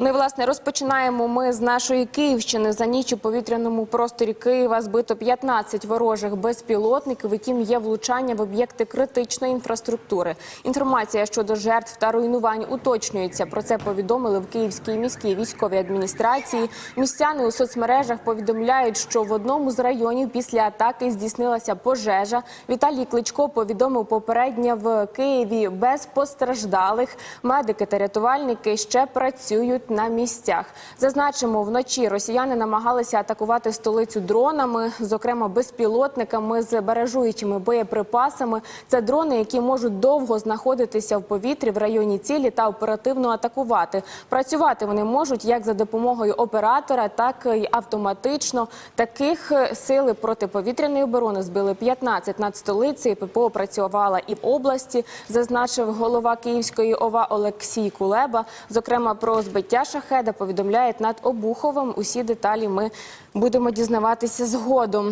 І власне розпочинаємо ми з нашої Київщини. За ніч у повітряному просторі Києва збито 15 ворожих безпілотників, яким є влучання в об'єкти критичної інфраструктури. Інформація щодо жертв та руйнувань уточнюється. Про це повідомили в Київській міській військовій адміністрації. Містяни у соцмережах повідомляють, що в одному з районів після атаки здійснилася пожежа. Віталій Кличко повідомив попередньо в Києві без постраждалих. Медики та рятувальники ще працюють на місцях. Зазначимо, вночі росіяни намагалися атакувати столицю дронами, зокрема безпілотниками з баражуючими боєприпасами. Це дрони, які можуть довго знаходитися в повітрі в районі цілі та оперативно атакувати. Працювати вони можуть як за допомогою оператора, так і автоматично. Таких е, сили протиповітряної оборони збили 15 над столицею. ППО працювала і в області, зазначив голова Київської ОВА Олексій Кулеба. Зокрема, про збиття шахеда повідомляють над Обуховим. Усі деталі ми будемо дізнаватися згодом.